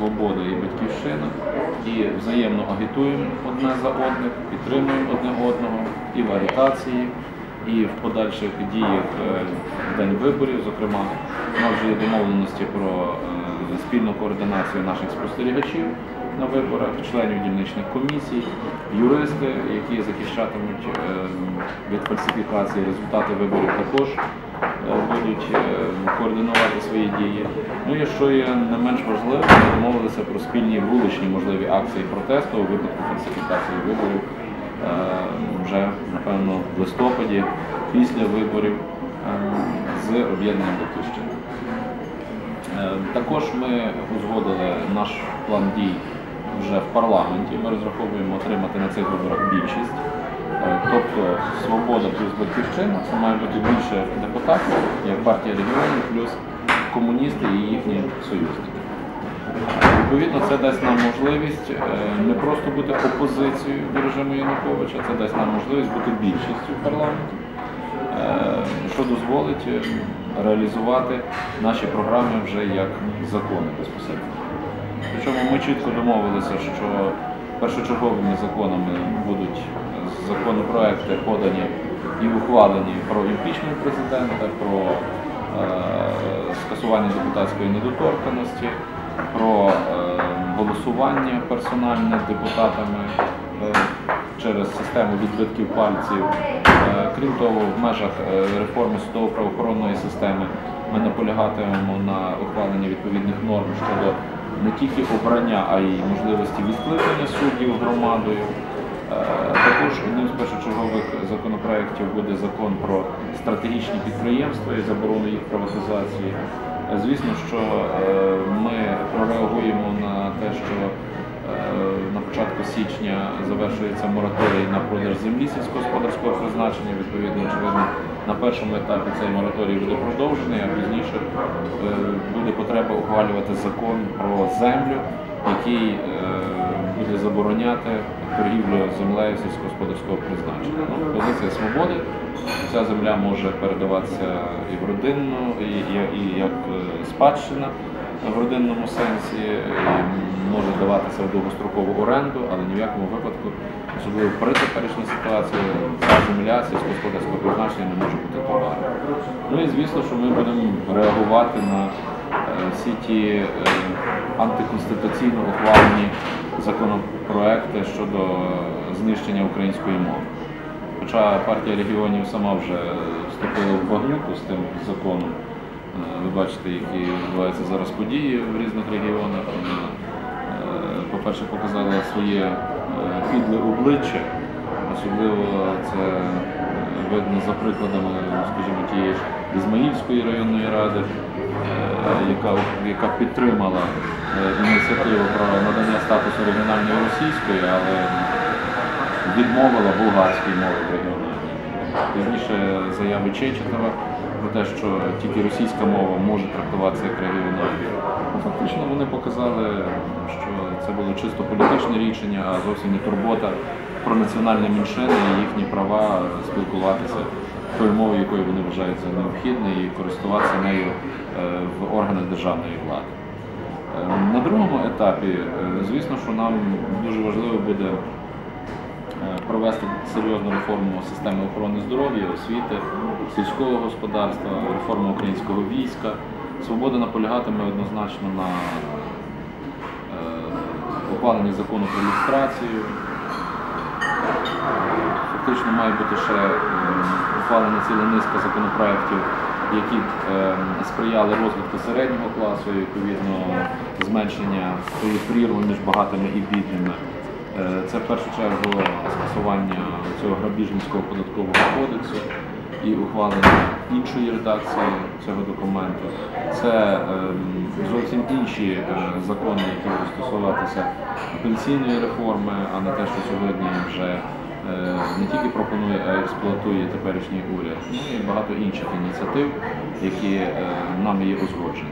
Свобода і Батьківщина і взаємно агітуємо одне за одних, підтримуємо одне одного і в агітації, і в подальших діях е, в день виборів. Зокрема, у нас вже є домовленості про е, спільну координацію наших спостерігачів на виборах, членів дільничних комісій, юристи, які захищатимуть е, від фальсифікації результати виборів, також будуть координувати свої дії. Ну і що є не менш важливо, ми домовилися про спільні вуличні можливі акції протесту у випадку фальсифікації виборів е, вже напевно в листопаді після виборів е, з об'єднанням батьківщини. Е, Також ми узгодили наш план дій вже в парламенті. Ми розраховуємо отримати на цих виборах більшість. Тобто свобода плюс батьківщина це має бути більше депутатів, як партія регіонів, плюс комуністи і їхні союзники. Відповідно, це дасть нам можливість е, не просто бути опозицією до режиму Януковича, це дасть нам можливість бути більшістю в парламенті, е, що дозволить е, реалізувати наші програми вже як закони безпосередньо. Причому ми чітко домовилися, що першочерговими законами будуть законопроекти подані і ухвалені про імпічмент президента, про е, скасування депутатської недоторканості, про е, голосування персональне депутатами е, через систему відбитків пальців. Крім того, в межах реформи судово-правоохоронної системи ми наполягатимемо на ухваленні відповідних норм щодо не тільки обрання, а й можливості відкликання суддів громадою. Е, Також одним з першочергових законопроєктів буде закон про стратегічні підприємства і заборону їх приватизації. Звісно, що е, ми прореагуємо на те, що е, на початку січня завершується мораторій на продаж землі сільськогосподарського призначення. Відповідно, очевидно, на першому етапі цей мораторій буде продовжений, а пізніше буде потреба ухвалювати закон про землю, який буде забороняти торгівлю землею сільськогосподарського призначення. Ну, позиція свободи. Ця земля може передаватися і в родинну, і, і, і як е, спадщина в родинному сенсі, може даватися в довгострокову оренду, але ні в якому випадку, особливо при теперішній ситуації, ця земля сільськогосподарського призначення не може бути товаром. Ну і звісно, що ми будемо реагувати на е, всі ті е, антиконституційно ухвалені законопроекти щодо знищення української мови. Хоча партія регіонів сама вже вступила в багнюку з тим законом. Е, Ви бачите, які відбуваються зараз події в різних регіонах. Е, По-перше, показала своє е, підле обличчя. Особливо це е, видно за прикладами, скажімо, тієї Ізмаїльської районної ради, е, яка, яка підтримала е, ініціативу про надання статусу регіональної російської, але відмовила болгарській мови в регіональній. Пізніше заяви Чечетова про те, що тільки російська мова може трактуватися як регіональна. Ну, Фактично вони показали, що це було чисто політичне рішення, а зовсім не турбота про національні меншини і їхні права спілкуватися тою мовою, якою вони вважають за необхідне, і користуватися нею е, в органах державної влади. Е, На другому етапі, е, звісно, що нам дуже важливо буде е, провести серйозну реформу системи охорони здоров'я, освіти, сільського господарства, реформу українського війська. Свобода наполягатиме однозначно на ухваленні закону про люстрацію. Фактично має бути ще ухвалена ціла низка законопроєктів, які е, сприяли розвитку середнього класу і відповідно зменшення тої між багатими і бідними. Е, Це в першу чергу скасування цього грабіжницького податкового кодексу і ухвалення іншої редакції цього документу. Це ем, зовсім інші е, закони, які будуть стосуватися пенсійної реформи, а не те, що сьогодні вже не тільки пропонує, а й експлуатує теперішній уряд. Ну і багато інших ініціатив, які нам є узгоджені.